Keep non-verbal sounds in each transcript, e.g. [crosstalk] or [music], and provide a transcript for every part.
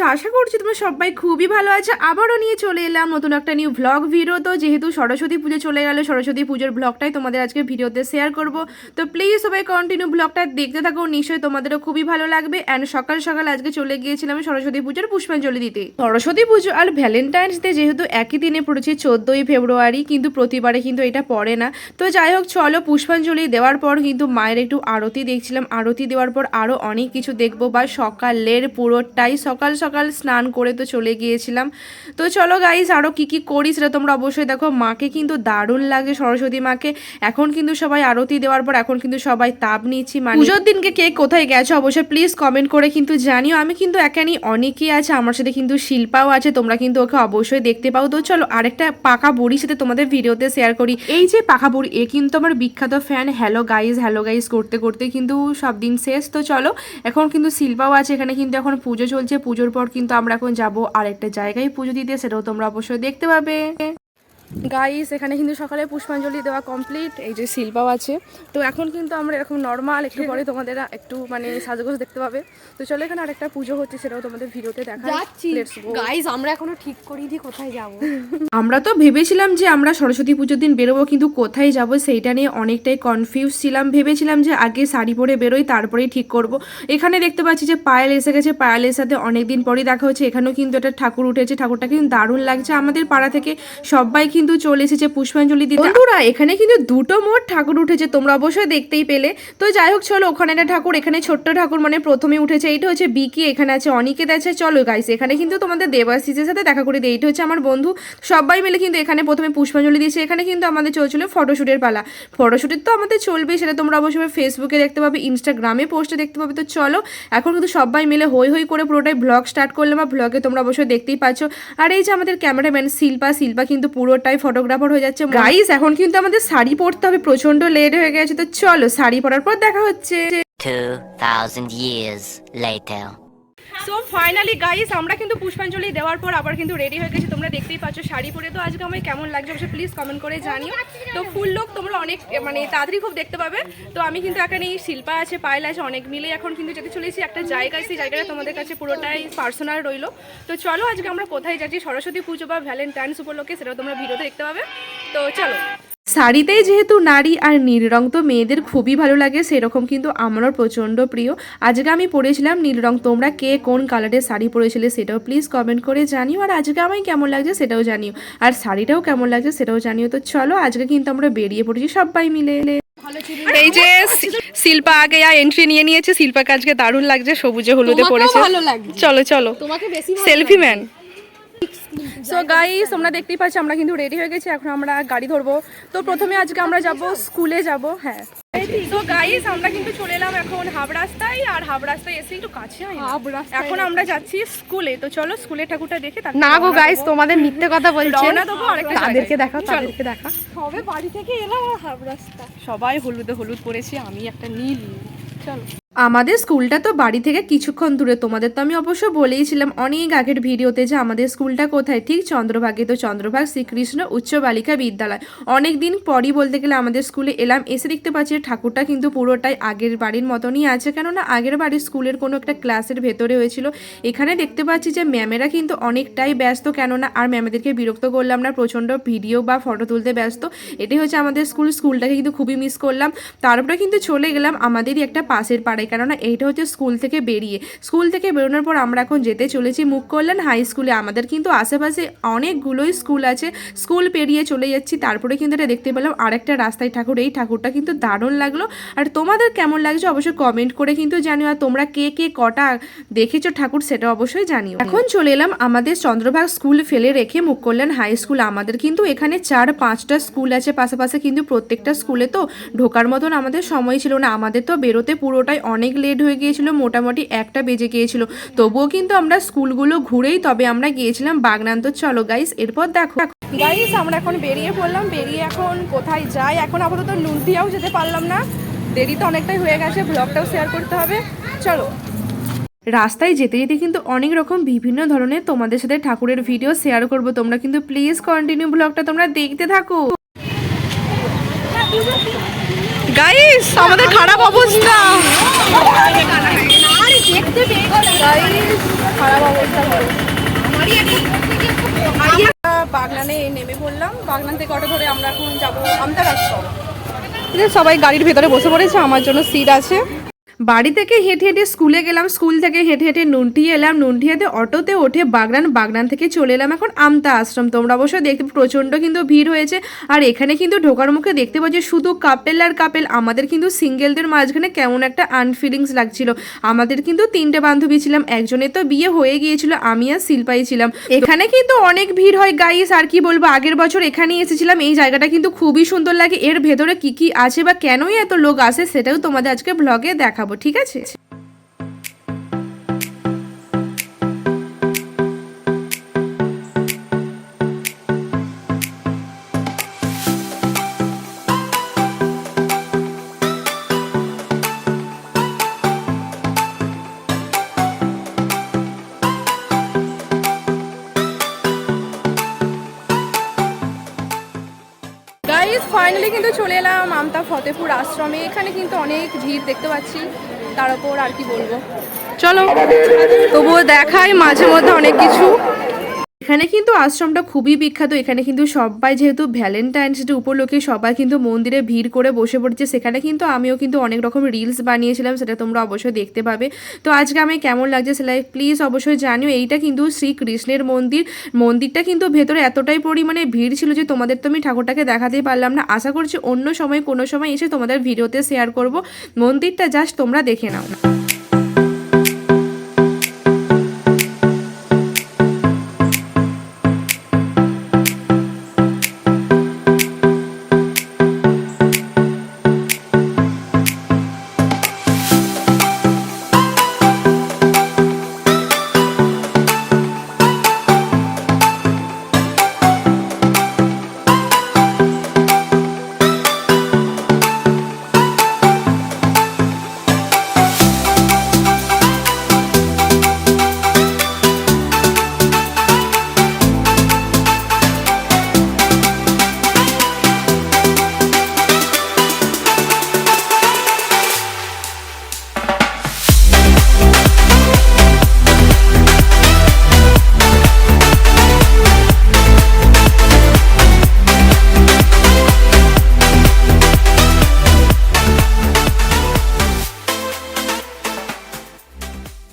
আছো? আশা করছি তোমরা সবাই খুবই ভালো আছো। আবারও নিয়ে চলে এলাম নতুন একটা নিউ ভ্লগ ভিডিও তো যেহেতু সরস্বতী পুজো চলে গেল, সরস্বতী পুজোর ভ্লগটাই তোমাদের আজকে ভিডিওতে শেয়ার করব। তো প্লিজ সবাই কন্টিনিউ ভ্লগটা দেখতে থাকো। নিশ্চয়ই তোমাদেরও খুবই ভালো লাগবে। অ্যান্ড সকাল সকাল আজকে চলে গিয়েছিলাম সরস্বতী পুজোর পুষ্পাঞ্জলি দিতে। সরস্বতী পুজো আর ভ্যালেন্টাইন্স ডে যেহেতু একই দিনে পড়েছে, চোদ্দোই ফেব্রুয়ারি, কিন্তু প্রতিবারে কিন্তু এটা পড়ে না। তো যাই হোক, চলো পুষ্পাঞ্জলি দেওয়ার পর কিন্তু মায়ের একটু আরতি দেখছিলাম। আরতি দেওয়ার পর আরও অনেক কিছু দেখব বা সকালের পুরোটাই সকাল সকাল স্নান করে তো চলে গিয়েছিলাম। তো চলো গাইস আরও কী কী করি সেটা তোমরা অবশ্যই দেখো। মাকে কিন্তু দারুণ লাগে, সরস্বতী মাকে। এখন কিন্তু সবাই আরতি দেওয়ার পর এখন কিন্তু সবাই তাপ নিচ্ছি। মানে পুজোর দিনকে কে কোথায় গেছো অবশ্যই প্লিজ কমেন্ট করে কিন্তু জানিও। আমি কিন্তু একানি অনেকেই আছে, আমার সাথে কিন্তু শিল্পাও আছে, তোমরা কিন্তু ওকে অবশ্যই দেখতে পাও। তো চলো আরেকটা পাকা বুড়ির সাথে তোমাদের ভিডিওতে শেয়ার করি। এই যে পাকা বুড়ি, এ কিন্তু আমার বিখ্যাত fan hello guys hello guys করতে করতে কিন্তু সব দিন শেষ। তো চলো, এখন কিন্তু শিল্পাও আছে, এখানে কিন্তু এখন পুজো চলছে, পুজোর পর কিন্তু আমরা এখন যাব আরেকটা জায়গায় পুজো দিতে সেটাও তোমরা অবশ্যই দেখতে পাবে। গাইস এখানে কিন্তু সকালে পুষ্পাঞ্জলি দেওয়া কমপ্লিট এই যে শিল্পাও আছে। তো এখন কিন্তু আমরা এরকম নর্মাল একটু পরে তোমাদের একটু মানে সাজগোজ দেখতে পাবে। তো চলো এখানে আরেকটা পুজো হচ্ছে সেটাও তোমাদের ভিডিওতে দেখা গাইস আমরা এখনও ঠিক করিনি কোথায় যাব। [laughs] আমরা তো ভেবেছিলাম যে আমরা সরস্বতী পুজোর দিন বেরোবো কিন্তু কোথায় যাব সেইটা নিয়ে অনেকটাই কনফিউজ ছিলাম। ভেবেছিলাম যে আগে শাড়ি পরে বেরোই তারপরেই ঠিক করব। এখানে দেখতে পাচ্ছি যে পায়েল এসে গেছে। পায়েলের সাথে অনেক দিন পরেই দেখা হচ্ছে। এখানেও কিন্তু একটা ঠাকুর উঠেছে। ঠাকুরটা কিন্তু দারুণ লাগছে। আমাদের পাড়া থেকে সবাই কিন্তু চলে এসেছে পুষ্পাঞ্জলি দিতে। বন্ধুরা, এখানে কিন্তু দুটো মোট ঠাকুর উঠেছে, তোমরা অবশ্যই দেখতেই পেলে। তো যাই হোক, চলো, ওখানে একটা ঠাকুর, এখানে ছোট্ট ঠাকুর মানে প্রথমে উঠেছে, এইটা হচ্ছে বিকি, এখানে আছে অনিকেত, আছে, চলো গাইস এখানে কিন্তু তোমাদের দেবাশিসের সাথে দেখা করে দিই, এইটা হচ্ছে আমার বন্ধু। সবাই মিলে কিন্তু এখানে প্রথমে পুষ্পাঞ্জলি দিয়েছে, এখানে কিন্তু আমাদের চলছিল ফটোশ্যুটের পালা। ফটোশ্যুটের তো আমাদের চলবেই, সেটা তোমরা অবশ্যই ফেসবুকে দেখতে পাবে ইনস্টাগ্রামে পোস্টে দেখতে পাবে। তো চলো, এখন কিন্তু সবাই মিলে হই হই করে পুরোটাই ব্লগ স্টার্ট করলাম, আর ব্লগে তোমরা অবশ্যই দেখতেই পাচ্ছ। আর এই যে আমাদের ক্যামেরাম্যান শিল্পা শিল্পা কিন্তু পুরোটাই ফটোগ্রাফার হয়ে যাচ্ছে। গাইস এখন কিন্তু আমাদের শাড়ি পরতে হবে। প্রচণ্ড লেট হয়ে গেছে। তো চলো শাড়ি পরার পর দেখা হচ্ছে। 2,000 years later. So finally guys আমরা কিন্তু পুষ্পাঞ্জলি দেওয়ার পর আবার কিন্তু রেডি হয়ে গেছি। তোমরা দেখতেই পাচ্ছ, শাড়ি পরে তো আজকে আমায় কেমন লাগছে অবশ্যই প্লিজ কমেন্ট করে জানিও। তো ফুল লোক তোমরা অনেক মানে তাড়াতাড়ি খুব দেখতে পাবে। তো আমি কিন্তু এখানে এই শিল্পা আছে, পায়েল আছে, অনেক মিলে এখন কিন্তু যেতে চলেছি। একটা জায়গায় সেই জায়গাটা তোমাদের কাছে পুরোটাই পার্সোনাল রইল। তো চলো, আজকে আমরা কোথায় যাচ্ছি? সরস্বতী পুজো বা ভ্যালেন্টাইন্স উপলক্ষে, সেটাও তোমরা ভিডিওতে দেখতে পাবে। তো চলো। শাড়িতেই যেহেতু নারী আর নীল রং তো মেয়েদের খুবই ভালো লাগে সেরকম কিন্তু আমারও প্রচণ্ড প্রিয়। আজকে আমি পরেছিলাম নীল রং তোমরা কে কোন কালারের শাড়ি পরেছিলে সেটাও প্লিজ কমেন্ট করে জানিও আর আজকে আমায় কেমন লাগছে সেটাও জানিও আর শাড়িটাও কেমন লাগছে সেটাও জানিও। তো চলো আজকে কিন্তু আমরা বেরিয়ে পড়েছি সবাই মিলে। এই যে শিল্পা আগে এন্ট্রি নিয়ে নিয়েছে শিল্পাকে আজকে দারুণ লাগছে সবুজে হলুদে পড়েছে চলো চলো। সেলফি ম্যান সো গাইস তোমরা দেখতেই পাচ্ছ আমরা কিন্তু রেডি হয়ে গেছি এখন আমরা গাড়ি ধরবো। তো প্রথমে আজকে আমরা যাব স্কুলে যাব হ্যাঁ। তো গাইস আমরা কিন্তু চলে এলাম এখন হাব রাস্তায় আর হাব রাস্তায় এসে একটু কাছে এখন আমরা যাচ্ছি স্কুলে তো চলো স্কুলের ঠাকুরটা দেখে না গো গাইস তোমাদের মিথ্যে কথা বলছে। রওনা দেবো আরেকটা তাদেরকে জায়গায়। দেখা তাদেরকে দেখা সবে বাড়ি থেকে এলাম হাব রাস্তা সবাই হলুদে হলুদ পরেছি আমি একটা নীল। চলো। আমাদের স্কুলটা তো বাড়ি থেকে কিছুক্ষণ দূরে। তোমাদের তো আমি অবশ্য বলেইছিলাম অনেক আগের ভিডিওতে যে আমাদের স্কুলটা কোথায়? ঠিক চন্দ্রভাগে। তো চন্দ্রভাগ শ্রীকৃষ্ণ উচ্চ বালিকা বিদ্যালয়। অনেক দিন পরই বলতে গেলে আমাদের স্কুলে এলাম। এসে দেখতে পাচ্ছি ঠাকুরটা কিন্তু পুরোটাই আগের বাড়ির মতনই আছে। কেননা আগের বাড়ির স্কুলের কোনো একটা ক্লাসের ভেতরে হয়েছিল। এখানে দেখতে পাচ্ছি যে ম্যামেরা কিন্তু অনেকটাই ব্যস্ত। কেননা আর ম্যামেদেরকে বিরক্ত করলাম না। প্রচণ্ড ভিডিও বা ফটো তুলতে ব্যস্ত। এটাই হচ্ছে আমাদের স্কুল। স্কুলটাকে কিন্তু খুবই মিস করলাম। তারপরে কিন্তু চলে গেলাম আমাদেরই একটা পাশের পাড়ায় কেননা এইটা হচ্ছে স্কুল থেকে বেরিয়ে। স্কুল থেকে বেরোনোর পর আমরা এখন যেতে চলেছি মুখ করলেন হাই স্কুলে। আমাদের কিন্তু আশেপাশে অনেকগুলোই স্কুল আছে। স্কুল পেরিয়ে চলে যাচ্ছি, তারপরে কিন্তু এটা দেখতে পেলাম আরেকটা রাস্তায় ঠাকুর। এই ঠাকুরটা কিন্তু দারুণ লাগল। আর তোমাদের কেমন লাগছে অবশ্যই কমেন্ট করে কিন্তু জানিও। আর তোমরা কে কে, কটা দেখেছ ঠাকুর সেটা অবশ্যই জানিও। এখন চলে এলাম আমাদের চন্দ্রভাগ স্কুল ফেলে রেখে মুখ করলেন হাই স্কুল। আমাদের কিন্তু এখানে চার, পাঁচটা স্কুল আছে। পাশাপাশি কিন্তু প্রত্যেকটা স্কুলে তো ঢোকার মতন আমাদের সময় ছিল না। আমাদের তো বেরোতে পুরোটাই অনেক লেট হয়ে গিয়েছিল, মোটামুটি একটা বেজে গিয়েছিল। তবুও কিন্তু আমরা স্কুলগুলো ঘুরেই তবে আমরা গিয়েছিলাম বাগনান। তো চলো গাইস এরপর দেখো। গাইস আমরা এখন বেরিয়ে পড়লাম, বেরিয়ে এখন কোথায় যাই? এখন আপাতত নুনটিয়াও যেতে পারলাম না। দেরি তো অনেকটাই হয়ে গেছে ব্লগটাও শেয়ার করতে হবে। চলো। রাস্তায় যেতে যেতে কিন্তু অনেক রকম বিভিন্ন ধরনের তোমাদের সাথে ঠাকুরের ভিডিও শেয়ার করব। তোমরা কিন্তু প্লিজ কন্টিনিউ ব্লগটা তোমরা দেখতে থাকো। গাইস আমাদের খারাপ অবস্থা দেখতে খারাপ অবস্থা বাগনানে নেমে বাগনান থেকে ধরে আমরা এখন যাব সবাই গাড়ির ভেতরে বসে পড়েছে, আমার জন্য সিট আছে। বাড়ি থেকে হেঁটে হেঁটে স্কুলে গেলাম, স্কুল থেকে হেঁটে হেঁটে নুনটি এলাম নুনটিয়াতে অটোতে ওঠে বাগরান বাগনান থেকে চলে এলাম এখন আমতা আশ্রম। তোমরা অবশ্য দেখতে প্রচণ্ড কিন্তু ভিড় হয়েছে, আর এখানে কিন্তু ঢোকার মুখে দেখতে পাচ্ছি শুধু কাপেল আর কাপেল, আমাদের কিন্তু সিঙ্গেলদের মাঝখানে কেমন একটা আনফিলিংস লাগছিল। আমাদের কিন্তু তিনটে বান্ধবী ছিলাম, একজনের তো বিয়ে হয়ে গিয়েছিল, আমি আর শিল্পাই ছিলাম। এখানে কিন্তু অনেক ভিড় হয় গাইস আর কি বলব, আগের বছর এখানেই এসেছিলাম, এই জায়গাটা কিন্তু খুবই সুন্দর লাগে, এর ভেতরে কি কি আছে বা কেনই এত লোক আসে সেটাও তোমাদের আজকে ব্লগে দেখাবো। ঠিক আছে? ফাইনালি কিন্তু চলে এলাম আমতা ফতেপুর আশ্রমে। এখানে কিন্তু অনেক ভিড় দেখতে পাচ্ছি। তার উপর আর কি বলব। চলো। তবুও দেখাই মাঝে মধ্যে অনেক কিছু। এখানে কিন্তু আশ্রমটা খুবই বিখ্যাত। এখানে কিন্তু সবাই যেহেতু ভ্যালেন্টাইন্স ডে উপলক্ষে সবাই কিন্তু মন্দিরে ভিড় করে বসে পড়ছে। সেখানে কিন্তু আমিও কিন্তু অনেক রকম রিলস বানিয়েছিলাম, সেটা তোমরা অবশ্যই দেখতে পাবে। তো আজকে আমি কেমন লাগছে সেটা প্লিজ অবশ্যই জানিও। এইটা কিন্তু শ্রীকৃষ্ণের মন্দির। মন্দিরটা কিন্তু ভেতরে এতটাই পরিমাণে ভিড় ছিল যে তোমাদের তো আমি ঠাকুরটাকে দেখাতেই পারলাম না। আশা করছি অন্য সময় কোনো সময় এসে তোমাদের ভিডিওতে শেয়ার করব। মন্দিরটা জাস্ট তোমরা দেখে নাও।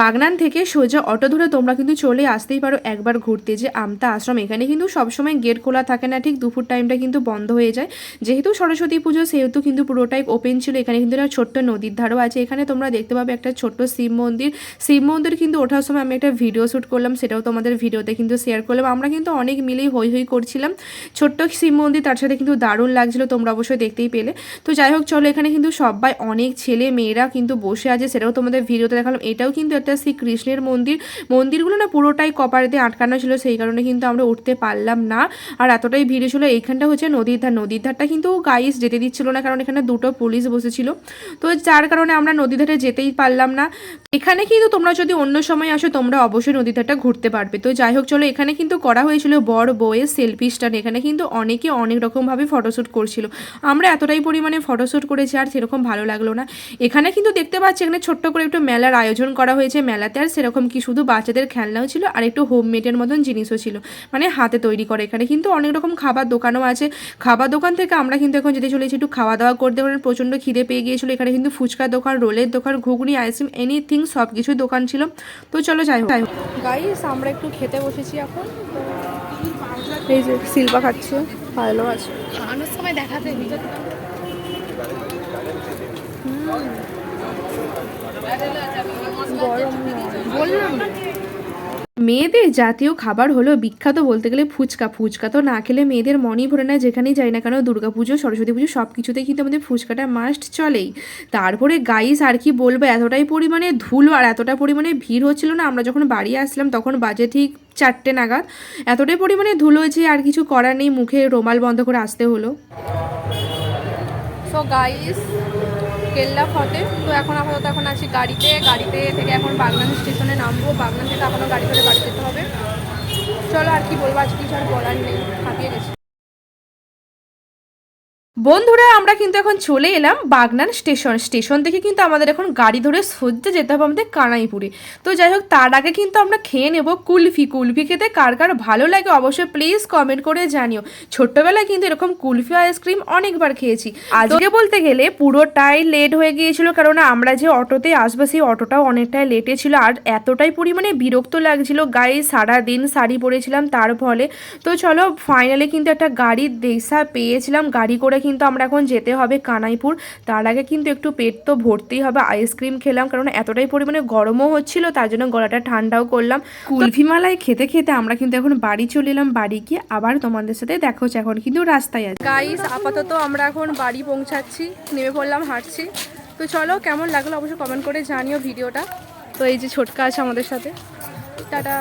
বাগনান থেকে সোজা অটো ধরে তোমরা কিন্তু চলে আসতেই পারো একবার ঘুরতে। যে আমতা আশ্রম, এখানে কিন্তু সবসময় গেট খোলা থাকে না, ঠিক দুপুর টাইমটা কিন্তু বন্ধ হয়ে যায়। যেহেতু সরস্বতী পুজো, সেহেতু কিন্তু পুরোটাই ওপেন ছিল। এখানে কিন্তু একটা ছোট্ট নদীর ধারও আছে। এখানে তোমরা দেখতে পাবে একটা ছোট্ট শিব মন্দির। শিব মন্দির কিন্তু ওঠার সময় আমি একটা ভিডিও শ্যুট করলাম, সেটাও তোমাদের ভিডিওতে কিন্তু শেয়ার করলাম। আমরা কিন্তু অনেক মিলেই হই হই করছিলাম। ছোট্ট শিব মন্দির, তার সাথে কিন্তু দারুণ লাগছিল, তোমরা অবশ্যই দেখতেই পেলে। তো যাই হোক, চলো এখানে কিন্তু সবাই অনেক ছেলে মেয়েরা কিন্তু বসে আছে, সেটাও তোমাদের ভিডিওতে দেখালাম। এটাও কিন্তু একটা শ্রীকৃষ্ণের মন্দির। মন্দিরগুলো না পুরোটাই কপার দিয়ে আটকানো ছিল, সেই কারণে কিন্তু আমরা উঠতে পারলাম না। আর এতটাই ভিড় ছিল, এইখানটা হচ্ছে নদীর ধার নদীর ধারটা কিন্তু গাইস যেতে দিচ্ছিল না, কারণ এখানে দুটো পুলিশ বসেছিল। তো যার কারণে আমরা নদী ধারে যেতেই পারলাম না। এখানে কিন্তু তোমরা যদি অন্য সময় আসো, তোমরা অবশ্যই নদী ধারটা ঘুরতে পারবে। তো যাই হোক, চলো এখানে কিন্তু করা হয়েছিল বড় বইয়ের সেলফি স্ট্যান্ড এখানে কিন্তু অনেকে অনেক রকমভাবে ফটোশ্যুট করছিল। আমরা এতটাই পরিমাণে ফটোশ্যুট করেছি, আর সেরকম ভালো লাগল না। এখানে কিন্তু দেখতে পাচ্ছি, এখানে ছোট্ট করে একটু মেলার আয়োজন করা হয়েছে। মেলাতে আর সেরকম কি শুধু বাচ্চাদের খেলনাও ছিল আর একটু হোমমেডের মতন জিনিসও ছিল। মানে হাতে তৈরি করে এখানে। কিন্তু অনেক রকম খাবার দোকানও আছে। খাবার দোকান থেকে আমরা কিন্তু এখন যেতে চলেছি একটু খাওয়া দাওয়া করতে। কারণ প্রচণ্ড খিদে পেয়ে গিয়েছিল। এখানে কিন্তু ফুচকার দোকান রোলের দোকান ঘুগনি আইসক্রিম এনিথিং সব কিছুই দোকান ছিল। তো চলো যাই হোক। গাইস আমরা একটু খেতে বসেছি এখন। এই যে শিল্পা খাচ্ছে ভালো আছে। খাওয়ানোর সময় দেখাতে বললাম। মেয়েদের জাতীয় খাবার হলো বিখ্যাত বলতে গেলে ফুচকা। ফুচকা তো না খেলে মেয়েদের মনই ভরে না যেখানেই যাই না কেন দুর্গা পুজো সরস্বতী পুজো সব কিছুতেই কিন্তু আমাদের ফুচকাটা মাস্ট চলেই। তারপরে গাইস আর কি বলব এতটাই পরিমাণে ধুলো আর এতটা পরিমাণে ভিড় হচ্ছিল না আমরা যখন বাড়ি আসলাম তখন বাজে ঠিক চারটে নাগাদ এতটাই পরিমাণে ধুলো যে আর কিছু করার নেই মুখে রোমাল বন্ধ করে আসতে হলো। সো গাইস কেল্লা ফতে। তো এখন আপাতত এখন আছি গাড়িতে। গাড়িতে থেকে এখন বাগনান স্টেশনে নামবো। বাগনান থেকে এখনও গাড়ি করে বাড়ি যেতে হবে। চলো আর কি বলব? আজকে কিছু আর বলার নেই। হাঁপিয়ে গেছি। বন্ধুরা, আমরা কিন্তু এখন চলে এলাম বাগনান স্টেশন। স্টেশন থেকে কিন্তু আমাদের এখন গাড়ি ধরে সোজা যেতে হবে আমাদের কানাইপুরে। তো যাই হোক, তার আগে কিন্তু আমরা খেয়ে নেব কুলফি। কুলফি খেতে কার কার ভালো লাগে অবশ্যই প্লিজ কমেন্ট করে জানিও। ছোট্টবেলায় কিন্তু এরকম কুলফি আইসক্রিম অনেকবার খেয়েছি। আজকে বলতে গেলে পুরোটাই লেট হয়ে গিয়েছিল কারণ আমরা যে অটোতে আসব, সেই অটোটাও অনেকটাই লেটে ছিল। আর এতটাই পরিমাণে বিরক্ত লাগছিল। গায়ে সারা দিন শাড়ি পরেছিলাম তার ফলে। তো চলো ফাইনালি কিন্তু একটা গাড়ির দেশা পেয়েছিলাম। গাড়ি করে কিন্তু আমরা এখন যেতে হবে কানাইপুর। তার আগে কিন্তু একটু পেট তো ভরতেই হবে আইসক্রিম খেলাম কারণ এতটাই পরিমাণে গরমও হচ্ছিল তার জন্য গলাটা ঠান্ডাও করলাম। কুলফি মালাই খেতে খেতে আমরা কিন্তু এখন বাড়ি চলে এলাম বাড়ি গিয়ে আবার তোমাদের সাথে দেখা হচ্ছে। এখন কিন্তু রাস্তায় আছে। গাইস আপাতত আমরা এখন বাড়ি পৌঁছাচ্ছি নেমে পড়লাম হাঁটছি। তো চলো কেমন লাগল অবশ্যই কমেন্ট করে জানিও ভিডিওটা। তো এই যে ছোটকা আছে আমাদের সাথে। টাটা।